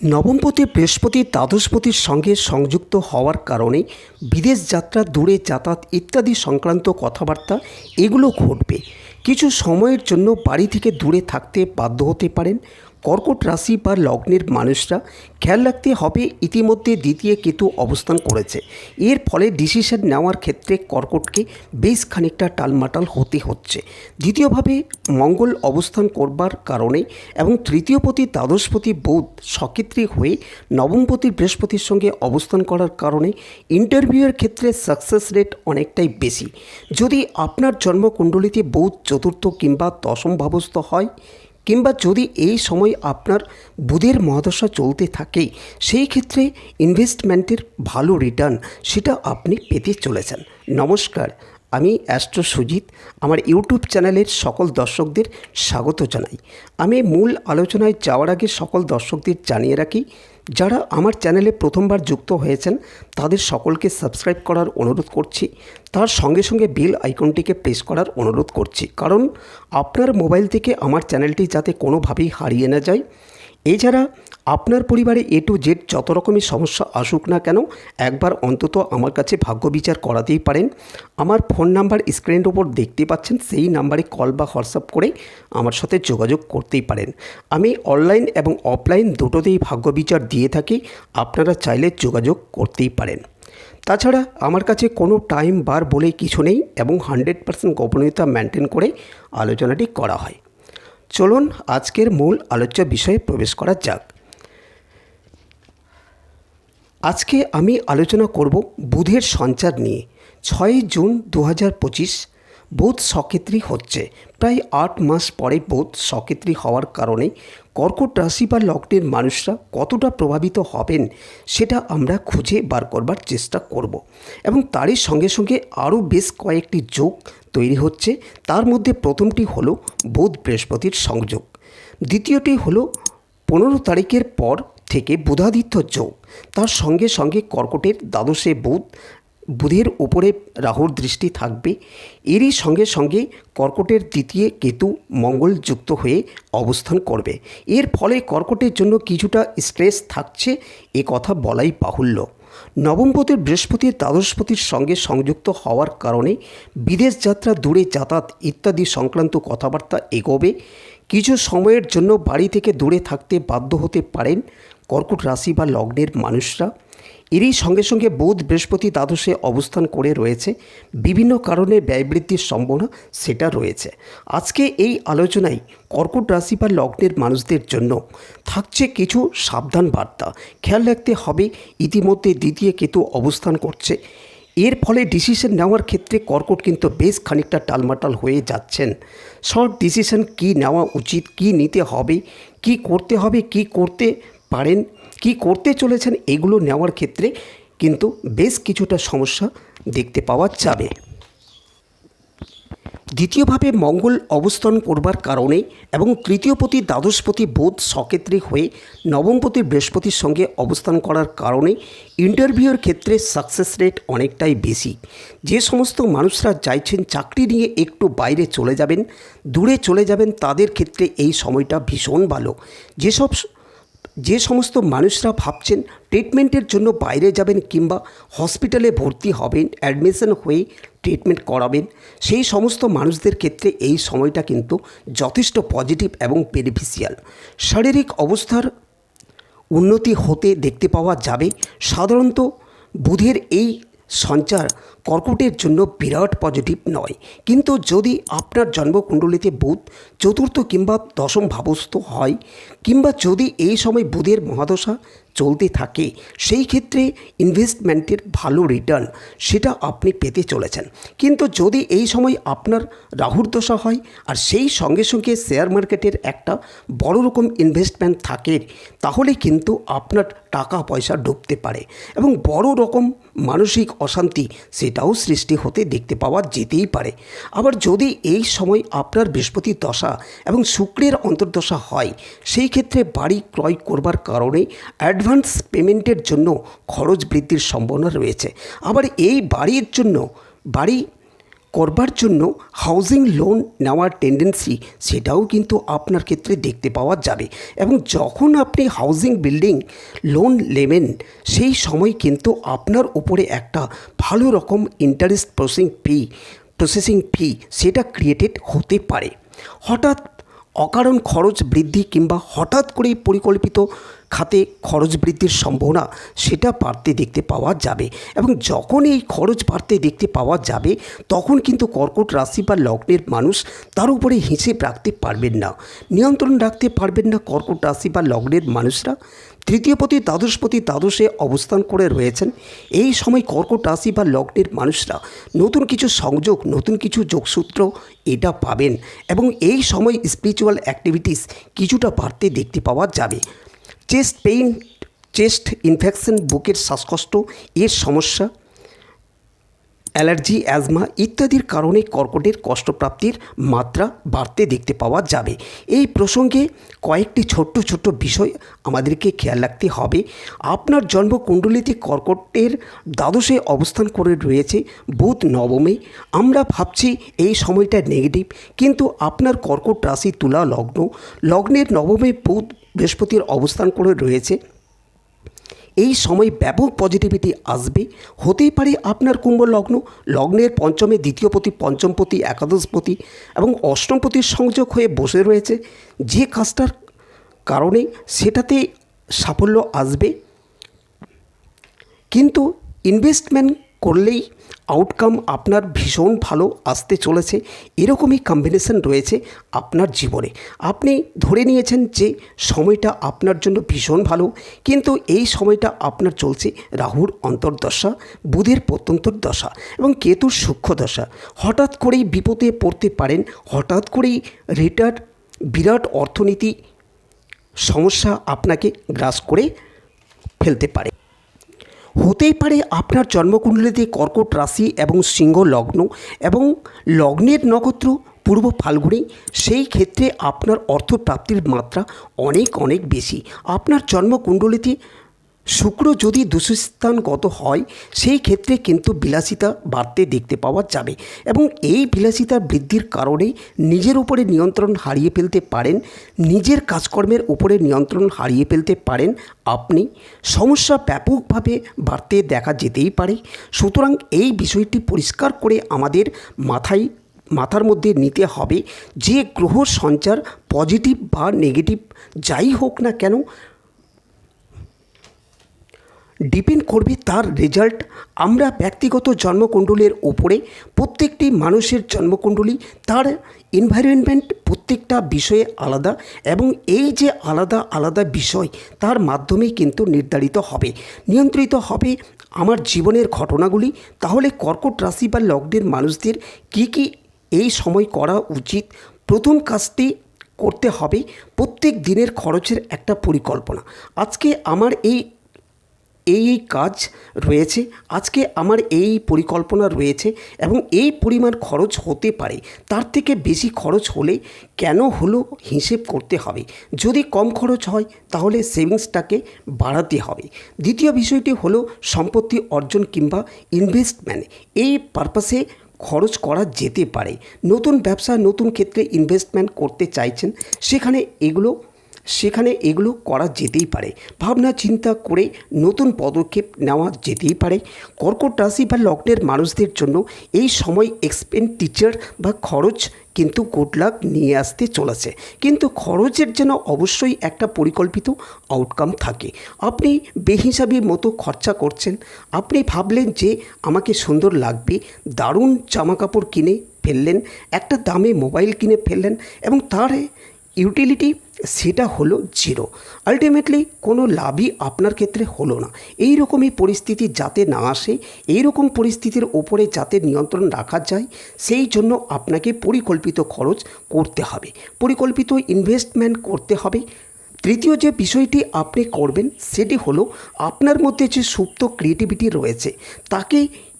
নবমপতি, বৃহস্পতি, দ্বাদশপতির সঙ্গে সংযুক্ত হওয়ার কারণে বিদেশ যাত্রা, দূরে যাতায়াত ইত্যাদি সংক্রান্ত কথাবার্তা এগুলো ঘটবে। কিছু সময়ের জন্য বাড়ি থেকে দূরে থাকতে বাধ্য হতে পারেন। কর্কট রাশি বা লগ্নের মানুষরা খেয়াল রাখতে হবে ইতিমধ্যে দ্বিতীয় কেতু অবস্থান করেছে। এর ফলে ডিসিশন নেওয়ার ক্ষেত্রে কর্কটকে বেশ খানিকটা টালমাটাল হতে হচ্ছে। দ্বিতীয়ভাবে মঙ্গল অবস্থান করবার কারণে এবং তৃতীয়পতি দ্বাদশপতি বুধ সক্ষেত্রী হয়ে নবমপতি বৃহস্পতির সঙ্গে অবস্থান করার কারণে ইন্টারভিউয়ের ক্ষেত্রে সাকসেস রেট অনেকটাই বেশি। যদি আপনার জন্মকুণ্ডলিতে বুধ চতুর্থ কিংবা দশম ভাবস্থ হয় কিংবা যদি এই সময় আপনার বুধের মহাদশা চলতে থাকে, সেই ক্ষেত্রে ইনভেস্টমেন্টের ভালো রিটার্ন সেটা আপনি পেতে চলেছেন। নমস্কার, আমি অ্যাস্ট্রো সুজিত। আমার ইউটিউব চ্যানেলের সকল দর্শকদের স্বাগত জানাই। আমি মূল আলোচনায় যাওয়ার আগে সকল দর্শকদের জানিয়ে রাখি যারা আমার চ্যানেলে প্রথমবার যুক্ত হয়েছেন, তাদের সকলকে সাবস্ক্রাইব করার অনুরোধ করছি। তার সঙ্গে সঙ্গে বেল আইকনটিকে প্রেস করার অনুরোধ করছি। কারণ আপনার মোবাইল থেকে আমার চ্যানেলটি যাতে কোনোভাবেই হারিয়ে না যায় এছাড়া আপনার পরিবারে এ টু জেড যত রকমের সমস্যা আসুক না কেন, একবার অন্তত আমার কাছে ভাগ্য বিচার করাতেই পারেন। আমার ফোন নাম্বার স্ক্রিনের ওপর দেখতে পাচ্ছেন, সেই নাম্বারে কল বা হোয়াটসঅ্যাপ করে আমার সাথে যোগাযোগ করতেই পারেন। আমি অনলাইন এবং অফলাইন দুটোতেই ভাগ্য বিচার দিয়ে থাকি, আপনারা চাইলে যোগাযোগ করতেই পারেন। তাছাড়া আমার কাছে কোনো টাইম বার বলে কিছু নেই এবং হান্ড্রেড পার্সেন্ট গোপনীয়তা মেনটেন করে আলোচনাটি করা হয়। চলুন আজকের মূল আলোচ্য বিষয়ে প্রবেশ করা যাক। আজকে আমি আলোচনা করব বুধের সঞ্চার নিয়ে। ছয় জুন দু হাজার পঁচিশ বুধ সকেত্রী হচ্ছে। প্রায় আট মাস পরে বুধ সকেত্রী হওয়ার কারণে কর্কট রাশি বা লগ্নের মানুষরা কতটা প্রভাবিত হবেন সেটা আমরা খুঁজে বার করবার চেষ্টা করব। এবং তারই সঙ্গে সঙ্গে আরও বেশ কয়েকটি যোগ তৈরি হচ্ছে। তার মধ্যে প্রথমটি হলো বুধ বৃহস্পতির সংযোগ। দ্বিতীয়টি হলো পনেরো তারিখের পর থেকে বুধাদিত্য যোগ। তার সঙ্গে সঙ্গে কর্কটের দ্বাদশে বুধ বুধের উপরে রাহুর দৃষ্টি থাকবে। এরই সঙ্গে সঙ্গে কর্কটের দ্বিতীয় কেতু মঙ্গল যুক্ত হয়ে অবস্থান করবে। এর ফলে কর্কটের জন্য কিছুটা স্ট্রেস থাকছে, এ কথা বলাই বাহুল্য। নবমপতির বৃহস্পতির দ্বাদশপতির সঙ্গে সংযুক্ত হওয়ার কারণে বিদেশ যাত্রা, দূরে যাতায়াত ইত্যাদি সংক্রান্ত কথাবার্তা এগোবে। কিছু সময়ের জন্য বাড়ি থেকে দূরে থাকতে বাধ্য হতে পারেন কর্কট রাশি বা লগ্নের মানুষরা। এরই সঙ্গে সঙ্গে বুধ, বৃহস্পতি দ্বাদশে অবস্থান করে রয়েছে। বিভিন্ন কারণে ব্যয় বৃদ্ধির সম্ভাবনা সেটা রয়েছে। আজকে এই আলোচনায় কর্কট রাশি বা লগ্নের মানুষদের জন্য থাকছে কিছু সাবধান বার্তা। খেয়াল রাখতে হবে, ইতিমধ্যে দ্বিতীয় কেতু অবস্থান করছে। এর ফলে ডিসিশন নেওয়ার ক্ষেত্রে কর্কট কিন্তু বেশ খানিকটা টালমাটাল হয়ে যাচ্ছেন। শর্ট ডিসিশন কি নেওয়া উচিত, কি নিতে হবে, কি করতে হবে, কি করতে পারেন, কি করতে চলেছেন এগুলো নেওয়ার ক্ষেত্রে কিন্তু বেশ কিছুটা সমস্যা দেখতে পাওয়া যাবে। দ্বিতীয়ভাবে মঙ্গল অবস্থান করবার কারণে এবং তৃতীয়পতি দ্বাদশপতি বোধ সকেত্রী হয়ে নবমপতি বৃহস্পতির সঙ্গে অবস্থান করার কারণে ইন্টারভিউর ক্ষেত্রে সাকসেস রেট অনেকটাই বেশি। যে সমস্ত মানুষরা চাইছেন চাকরি নিয়ে একটু বাইরে চলে যাবেন, দূরে চলে যাবেন, তাদের ক্ষেত্রে এই সময়টা ভীষণ ভালো। যেসব যে সমস্ত মানুষরা ভাবছেন ট্রিটমেন্টের জন্য বাইরে যাবেন কিংবা হসপিটালে ভর্তি হবেন অ্যাডমিশন হয়ে ট্রিটমেন্ট করাবেন, সেই সমস্ত মানুষদের ক্ষেত্রে এই সময়টা কিন্তু যথেষ্ট পজিটিভ এবং বেনিফিশিয়াল শারীরিক অবস্থার উন্নতি হতে দেখতে পাওয়া যাবে। সাধারণত বুধের এই সঞ্চার কর্কটের জন্য বিরাট পজিটিভ নয়। কিন্তু যদি আপনার জন্মকুণ্ডলিতে বুধ চতুর্থ কিংবা দশম ভাবস্থ হয়, কিংবা যদি এই সময় বুধের মহাদশা চলতে থাকে, সেই ক্ষেত্রে ইনভেস্টমেন্টের ভালো রিটার্ন সেটা আপনি পেতে চলেছেন। কিন্তু যদি এই সময় আপনার রাহুর দশা হয় আর সেই সঙ্গে সঙ্গে শেয়ার মার্কেটের একটা বড় রকম ইনভেস্টমেন্ট থাকে, তাহলে কিন্তু আপনার টাকা পয়সা ডুবতে পারে এবং বড় রকম মানসিক অশান্তি সেটাও সৃষ্টি হতে দেখতে পাওয়া যেতেই পারে। আবার যদি এই সময় আপনার বৃহস্পতি দশা এবং শুক্রের অন্তর্দশা হয়, সেই ক্ষেত্রে বাড়ি ক্রয় করবার কারণে অ্যাডভান্স পেমেন্টের জন্য খরচ বৃদ্ধির সম্ভাবনা রয়েছে। আবার এই বাড়ির জন্য, বাড়ি করবার জন্য হাউজিং লোন নেওয়ার টেন্ডেন্সি সেটাও কিন্তু আপনার ক্ষেত্রে দেখতে পাওয়া যাবে। এবং যখন আপনি হাউজিং বিল্ডিং লোন নেবেন, সেই সময় কিন্তু আপনার উপরে একটা ভালো রকম interest processing fee processing fee সেটা ক্রিয়েটেড হতে পারে। হঠাৎ অকারণ খরচ বৃদ্ধি কিংবা হঠাৎ করেই পরিকল্পিত খাতে খরচ বৃদ্ধির সম্ভাবনা সেটা বাড়তে দেখতে পাওয়া যাবে এবং যখন এই খরচ বাড়তে দেখতে পাওয়া যাবে, তখন কিন্তু কর্কট রাশি বা লগ্নের মানুষ তার উপরে হিসেব রাখতে পারবেন না। নিয়ন্ত্রণ রাখতে পারবেন না কর্কট রাশি বা লগ্নের মানুষরা। তৃতীয়পতি দ্বাদশপতি দ্বাদশে অবস্থান করে রয়েছেন। এই সময় কর্কট রাশি বা লগ্নের মানুষরা নতুন কিছু সংযোগ, নতুন কিছু যোগসূত্র এটা পাবেন এবং এই সময় স্পিরিচুয়াল অ্যাক্টিভিটিস কিছুটা বাড়তে দেখতে পাওয়া যাবে। চেস্ট পেইন, চেস্ট ইনফেকশন বুকের শ্বাসকষ্ট, এর সমস্যা, অ্যালার্জি, অ্যাজমা ইত্যাদির কারণে কর্কটের কষ্টপ্রাপ্তির মাত্রা বাড়তে দেখতে পাওয়া যাবে। এই প্রসঙ্গে কয়েকটি ছোট্ট ছোট্ট বিষয় আমাদেরকে খেয়াল রাখতে হবে। আপনার জন্মকুণ্ডলিতে কর্কটের দ্বাদশে অবস্থান করে রয়েছে বুধ নবমে। আমরা ভাবছি এই সময়টা নেগেটিভ কিন্তু আপনার কর্কট রাশি তুলা লগ্ন। লগ্নের নবমে বুধ বৃহস্পতির অবস্থান করে রয়েছে। এই সময় ব্যাপক পজিটিভিটি আসবে। হতেই পারে আপনার কুম্ভ লগ্ন, লগ্নের পঞ্চমে দ্বিতীয় দ্বিতীয়পতি, পঞ্চমপতি, একাদশপতি এবং অষ্টমপতির সংযোগ হয়ে বসে রয়েছে। যে কাজটার কারণে সেটাতে সাফল্য আসবে। কিন্তু ইনভেস্টমেন্ট করলেই আউটকাম আপনার ভীষণ ভালো আসতে চলেছে। এরকমই কম্বিনেশন রয়েছে আপনার জীবনে। আপনি ধরে নিয়েছেন যে সময়টা আপনার জন্য ভীষণ ভালো, কিন্তু এই সময়টা আপনার চলছে রাহুর অন্তর্দশা, বুধের প্রত্যন্তর দশা এবং কেতুর সূক্ষ্ম দশা। হঠাৎ করেই বিপদে পড়তে পারেন, হঠাৎ করেই রিটার্ড বিরাট অর্থনীতি সমস্যা আপনাকে গ্রাস করে ফেলতে পারে। হতেই পারে আপনার জন্মকুণ্ডলিতে কর্কট রাশি এবং সিংহ লগ্ন এবং লগ্নের নক্ষত্র পূর্ব ফাল্গুনি, সেই ক্ষেত্রে আপনার অর্থপ্রাপ্তির মাত্রা অনেক অনেক বেশি। আপনার জন্মকুণ্ডলিতে শুক্র যদি দুঃস্থানগত হয়, সেই ক্ষেত্রে কিন্তু বিলাসিতা বাড়তে দেখতে পাওয়া যাবে এবং এই বিলাসিতা বৃদ্ধির কারণে নিজের উপরে নিয়ন্ত্রণ হারিয়ে ফেলতে পারেন, নিজের কাজকর্মের উপরে নিয়ন্ত্রণ হারিয়ে ফেলতে পারেন আপনি। সমস্যা ব্যাপকভাবে বাড়তে দেখা যেতেই পারে। সুতরাং এই বিষয়টি পরিষ্কার করে আমাদের মাথায়, মাথার মধ্যে নিতে হবে যে গ্রহ সঞ্চার পজিটিভ বা নেগেটিভ যাই হোক না কেন ডিপেন্ড করবে তার রেজাল্ট। আমরা ব্যক্তিগত জন্মকুণ্ডলের ওপরে প্রত্যেকটি মানুষের জন্মকুণ্ডলী, তার এনভায়রনমেন্ট প্রত্যেকটা বিষয়ে আলাদা এবং এই যে আলাদা আলাদা বিষয়, তার মাধ্যমে কিন্তু নির্ধারিত হবে। নিয়ন্ত্রিত হবে আমার জীবনের ঘটনাগুলি। তাহলে কর্কট রাশি বা লগ্নের মানুষদের কী কী এই সময় করা উচিত? প্রথম কাজটি করতে হবে প্রত্যেক দিনের খরচের একটা পরিকল্পনা। আজকে আমার এই এই এই কাজ রয়েছে, আজকে আমার এই পরিকল্পনা রয়েছে এবং এই পরিমাণ খরচ হতে পারে, তার থেকে বেশি খরচ হলে কেন হলো হিসেব করতে হবে। যদি কম খরচ হয়, তাহলে সেভিংসটাকে বাড়াতে হবে। দ্বিতীয় বিষয়টি হলো সম্পত্তি অর্জন কিংবা ইনভেস্টমেন্ট এই পারপাসে খরচ করা যেতে পারে। নতুন ব্যবসা, নতুন ক্ষেত্রে ইনভেস্টমেন্ট করতে চাইছেন, সেখানে এগুলো সেখানে এগুলো করা যেতেই পারে। ভাবনা চিন্তা করে নতুন পদক্ষেপ নেওয়া যেতেই পারে। কর্কট রাশি বা লগ্নের মানুষদের জন্য এই সময় এক্সপেন্ডিচার বা খরচ কিন্তু গুড লাক নিয়ে আসতে চলেছে। কিন্তু খরচের যেন অবশ্যই একটা পরিকল্পিত আউটকাম থাকে। আপনি বেহিসাবি মতো খরচা করছেন। আপনি ভাবলেন যে আমাকে সুন্দর লাগবে, দারুণ জামাকাপড় কিনে ফেললেন, একটা দামে মোবাইল কিনে ফেললেন এবং তার ইউটিলিটি সেটা হলো জিরো আলটিমেটলি কোনো লাভই আপনার ক্ষেত্রে হলো না। এই রকমই পরিস্থিতি যাতে না আসে এই রকম পরিস্থিতির ওপরে যাতে নিয়ন্ত্রণ রাখা যায়, সেই জন্য আপনাকে পরিকল্পিত খরচ করতে হবে। পরিকল্পিত ইনভেস্টমেন্ট করতে হবে। তৃতীয় যে বিষয়টি আপনি করবেন, সেটি হলো আপনার মধ্যে যে সুপ্ত ক্রিয়েটিভিটি রয়েছে, তাকে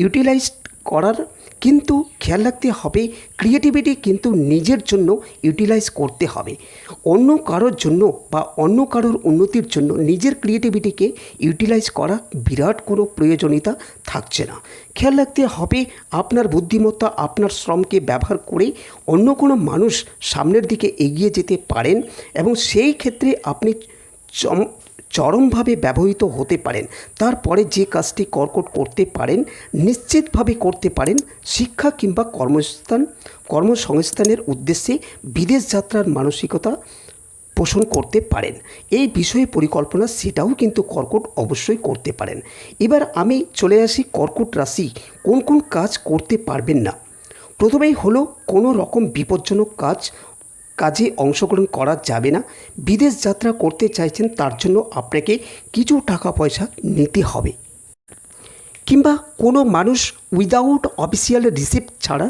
ইউটিলাইজ করার, কিন্তু খেয়াল রাখতে হবে ক্রিয়েটিভিটি কিন্তু নিজের জন্য ইউটিলাইজ করতে হবে। অন্য কারোর জন্য বা অন্য কারোর উন্নতির জন্য নিজের ক্রিয়েটিভিটিকে ইউটিলাইজ করা বিরাট কোনো প্রয়োজনীয়তা থাকছে না। খেয়াল রাখতে হবে, আপনার বুদ্ধিমত্তা, আপনার শ্রমকে ব্যবহার করে অন্য কোনো মানুষ সামনের দিকে এগিয়ে যেতে পারেন এবং সেই ক্ষেত্রে আপনি চম চরমভাবে ব্যবহৃত হতে পারেন। তারপরে যে কাজটি কর্কট করতে পারেন, নিশ্চিতভাবে করতে পারেন শিক্ষা কিংবা কর্মস্থান, কর্মসংস্থানের উদ্দেশ্যে বিদেশ যাত্রার মানসিকতা পোষণ করতে পারেন। এই বিষয়ে পরিকল্পনা সেটাও কিন্তু কর্কট অবশ্যই করতে পারেন। এবার আমি চলে আসি কর্কট রাশি, কোন কোন কাজ করতে পারবেন না। প্রথমেই হলো কোনো রকম বিপজ্জনক কাজ কাজে অংশগ্রহণ করা যাবে না। বিদেশ যাত্রা করতে চাইছেন তার জন্য আপনাকে কিছু টাকা পয়সা নিতে হবে। কিংবা কোনো মানুষ উইদাউট অফিসিয়াল রিসিপ্ট ছাড়া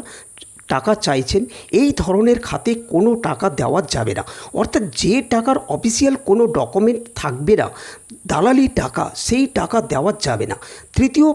টাকা চাইছেন, এই ধরনের খাতে কোনো টাকা দেওয়া যাবে না। অর্থাৎ যে টাকার অফিসিয়াল কোনো ডকুমেন্ট থাকবে না দালালি টাকা, সেই টাকা দেওয়া যাবে না। তৃতীয়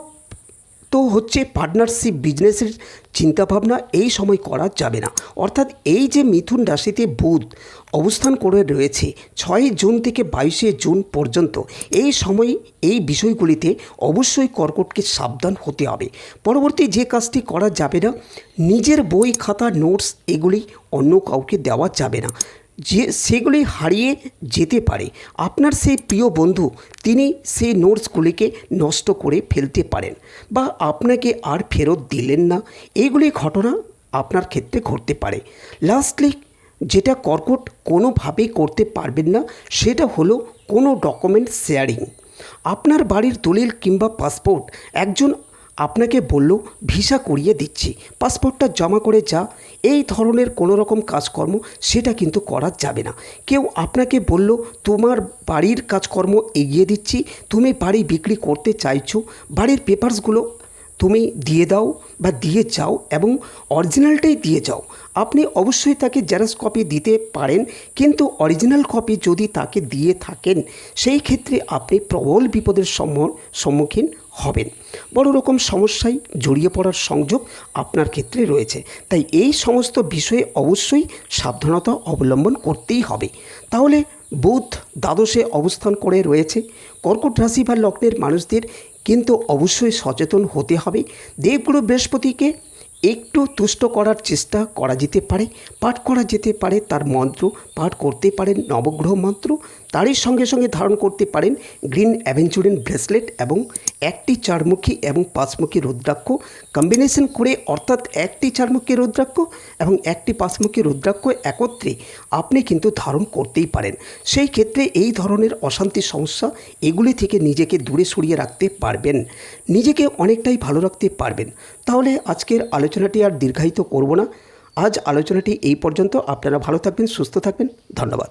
হচ্ছে পার্টনারশিপ বিজনেসের চিন্তাভাবনা এই সময় করা যাবে না। অর্থাৎ এই যে মিথুন রাশিতে বুধ অবস্থান করে রয়েছে ছয় জুন থেকে বাইশে জুন পর্যন্ত, এই সময় এই বিষয়গুলিতে অবশ্যই কর্কটকে সাবধান হতে হবে। পরবর্তী যে কাজটি করা যাবে না, নিজের বই, খাতা নোটস এগুলি অন্য কাউকে দেওয়া যাবে না। যে সেগুলি হারিয়ে যেতে পারে। আপনার সেই প্রিয় বন্ধু, তিনি সেই নোটসগুলিকে নষ্ট করে ফেলতে পারেন বা আপনাকে আর ফেরত দিলেন না। এইগুলি ঘটনা আপনার ক্ষেত্রে ঘটতে পারে। লাস্টলি, যেটা কর্কট কোনোভাবেই করতে পারবেন না, সেটা হলো কোনো ডকুমেন্ট শেয়ারিং। আপনার বাড়ির দলিল কিংবা পাসপোর্ট, একজন আপনাকে বলল, ভিসা করিয়ে দিচ্ছি, পাসপোর্টটা জমা করে যা। এই ধরনের কোনো রকম কাজকর্ম সেটা কিন্তু করা যাবে না। কেউ আপনাকে বলল, তোমার বাড়ির কাজকর্ম এগিয়ে দিচ্ছি, তুমি বাড়ি বিক্রি করতে চাইছো, বাড়ির পেপারসগুলো তুমি দিয়ে দাও বা দিয়ে যাও এবং অরিজিনালটাই দিয়ে যাও। আপনি অবশ্যই তাকে জেরক্স কপি দিতে পারেন, কিন্তু অরিজিনাল কপি যদি তাকে দিয়ে থাকেন, সেই ক্ষেত্রে আপনি প্রবল বিপদের সম্মুখীন হবেন বড় রকম সমস্যায় জড়িয়ে পড়ার সংযোগ আপনার ক্ষেত্রে রয়েছে। তাই এই সমস্ত বিষয়ে অবশ্যই সাবধানতা অবলম্বন করতেই হবে। তাহলে বুধ দ্বাদশে অবস্থান করে রয়েছে। কর্কট রাশি বা লগ্নের মানুষদের কিন্তু অবশ্যই সচেতন হতে হবে। দেবগুরু বৃহস্পতিকে একটু তুষ্ট করার চেষ্টা করা যেতে পারে, পাঠ করা যেতে পারে, তার মন্ত্র পাঠ করতে পারেন, নবগ্রহ মন্ত্র তারই সঙ্গে সঙ্গে ধারণ করতে পারেন গ্রিন অ্যাভেঞ্চুরিন ব্রেসলেট এবং একটি চারমুখী এবং পাঁচমুখী রুদ্রাক্ষ। কম্বিনেশন করে অর্থাৎ একটি চারমুখী রুদ্রাক্ষ এবং একটি পাঁচমুখী রুদ্রাক্ষ একত্রে আপনি কিন্তু ধারণ করতেই পারেন। সেই ক্ষেত্রে এই ধরনের অশান্তি সমস্যা এগুলি থেকে নিজেকে দূরে সরিয়ে রাখতে পারবেন। নিজেকে অনেকটাই ভালো রাখতে পারবেন। তাহলে আজকের আলোচনাটি আর দীর্ঘায়িত করব না। আজ আলোচনাটি এই পর্যন্ত। আপনারা ভালো থাকবেন, সুস্থ থাকবেন। ধন্যবাদ।